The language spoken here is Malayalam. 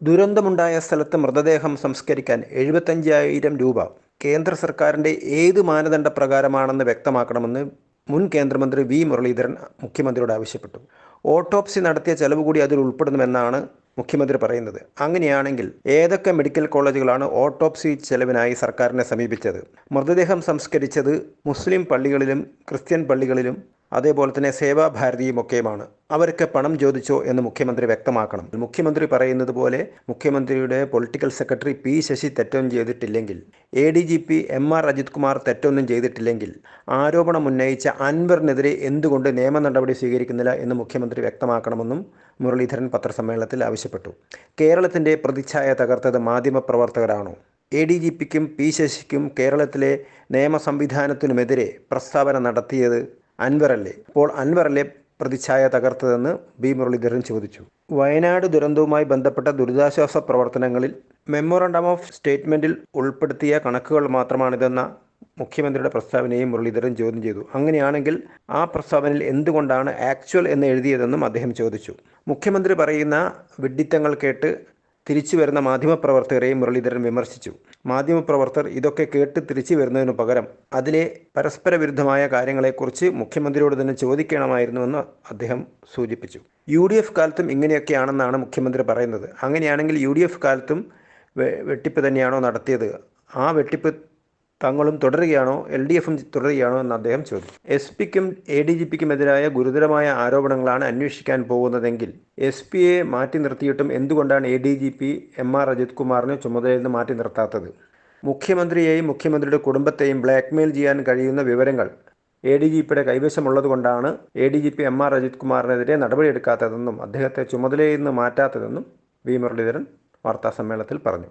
ദുരന്തമുണ്ടായ സ്ഥലത്ത് മൃതദേഹം സംസ്കരിക്കാൻ എഴുപത്തഞ്ചായിരം രൂപ കേന്ദ്ര സർക്കാരിന്റെ ഏത് മാനദണ്ഡ പ്രകാരമാണെന്ന് വ്യക്തമാക്കണമെന്ന് മുൻ കേന്ദ്രമന്ത്രി വി മുരളീധരൻ മുഖ്യമന്ത്രിയോട് ആവശ്യപ്പെട്ടു. ഓട്ടോപ്സി നടത്തിയ ചെലവ് കൂടി അതിൽ ഉൾപ്പെടുന്നുവെന്നാണ് മുഖ്യമന്ത്രി പറയുന്നത്. അങ്ങനെയാണെങ്കിൽ ഏതൊക്കെ മെഡിക്കൽ കോളേജുകളാണ് ഓട്ടോപ്സി ചെലവിനായി സർക്കാരിനെ സമീപിച്ചത്? മൃതദേഹം സംസ്കരിച്ചത് മുസ്ലിം പള്ളികളിലും ക്രിസ്ത്യൻ പള്ളികളിലും അതേപോലെ തന്നെ സേവാഭാരതിയും ഒക്കെയുമാണ് അവരൊക്കെ പണം ചോദിച്ചോ എന്ന് മുഖ്യമന്ത്രി വ്യക്തമാക്കണം. മുഖ്യമന്ത്രി പറയുന്നത് പോലെ മുഖ്യമന്ത്രിയുടെ പൊളിറ്റിക്കൽ സെക്രട്ടറി പി ശശി തെറ്റൊന്നും ചെയ്തിട്ടില്ലെങ്കിൽ A D G P M R Ajith Kumar തെറ്റൊന്നും ചെയ്തിട്ടില്ലെങ്കിൽ ആരോപണം ഉന്നയിച്ച അൻവറിനെതിരെ എന്തുകൊണ്ട് നിയമ നടപടി സ്വീകരിക്കുന്നില്ല എന്ന് മുഖ്യമന്ത്രി വ്യക്തമാക്കണമെന്നും മുരളീധരൻ പത്രസമ്മേളനത്തിൽ ആവശ്യപ്പെട്ടു. കേരളത്തിന്റെ പ്രതിച്ഛായ തകർത്തത് മാധ്യമപ്രവർത്തകരാണോ? എ ഡി ജി പിക്കും പി ശശിക്കും കേരളത്തിലെ നിയമ സംവിധാനത്തിനുമെതിരെ പ്രസ്താവന നടത്തിയത് അൻവറല്ലേ? അപ്പോൾ അൻവറല്ലേ പ്രതിച്ഛായ തകർത്തതെന്ന് ബി മുരളീധരൻ ചോദിച്ചു. വയനാട് ദുരന്തവുമായി ബന്ധപ്പെട്ട ദുരിതാശ്വാസ പ്രവർത്തനങ്ങളിൽ മെമ്മോറണ്ടം ഓഫ് സ്റ്റേറ്റ്മെന്റിൽ ഉൾപ്പെടുത്തിയ കണക്കുകൾ മാത്രമാണിതെന്ന മുഖ്യമന്ത്രിയുടെ പ്രസ്താവനയും മുരളീധരൻ ചോദ്യം ചെയ്തു. അങ്ങനെയാണെങ്കിൽ ആ പ്രസ്താവനയിൽ എന്തുകൊണ്ടാണ് ആക്ച്വൽ എന്ന് എഴുതിയതെന്നും അദ്ദേഹം ചോദിച്ചു. മുഖ്യമന്ത്രി പറയുന്ന വിഡ്ഢിത്തങ്ങൾ കേട്ട് തിരിച്ചു വരുന്ന മാധ്യമപ്രവർത്തകരെയും മുരളീധരൻ വിമർശിച്ചു. മാധ്യമപ്രവർത്തകർ ഇതൊക്കെ കേട്ട് തിരിച്ചു വരുന്നതിനു പകരം അതിലെ പരസ്പര വിരുദ്ധമായ കാര്യങ്ങളെക്കുറിച്ച് മുഖ്യമന്ത്രിയോട് തന്നെ ചോദിക്കണമായിരുന്നുവെന്ന് അദ്ദേഹം സൂചിപ്പിച്ചു. യു ഡി എഫ് കാലത്തും ഇങ്ങനെയൊക്കെയാണെന്നാണ് മുഖ്യമന്ത്രി പറയുന്നത്. അങ്ങനെയാണെങ്കിൽ യു ഡി എഫ് കാലത്തും വെട്ടിപ്പ് തന്നെയാണോ നടത്തിയത്? ആ വെട്ടിപ്പ് തങ്ങളും തുടരുകയാണോ? എൽ ഡി എഫും തുടരുകയാണോ എന്ന് അദ്ദേഹം ചോദിച്ചു. എസ് പിക്കും എ ഡി ജി പിക്കും എതിരായ ഗുരുതരമായ ആരോപണങ്ങളാണ് അന്വേഷിക്കാൻ പോകുന്നതെങ്കിൽ എസ് പിയെ മാറ്റി നിർത്തിയിട്ടും എന്തുകൊണ്ടാണ് A D G P M R Ajith കുമാറിനെ ചുമതലയിൽ നിന്ന് മാറ്റി നിർത്താത്തത്? മുഖ്യമന്ത്രിയെയും മുഖ്യമന്ത്രിയുടെ കുടുംബത്തെയും ബ്ലാക്ക്മെയിൽ ചെയ്യാൻ കഴിയുന്ന വിവരങ്ങൾ എ ഡി ജി പിയുടെ കൈവശമുള്ളതുകൊണ്ടാണ് A D G P M R Ajith കുമാറിനെതിരെ നടപടിയെടുക്കാത്തതെന്നും അദ്ദേഹത്തെ ചുമതലയിൽ നിന്ന് മാറ്റാത്തതെന്നും വി മുരളീധരൻ വാർത്താസമ്മേളനത്തിൽ പറഞ്ഞു.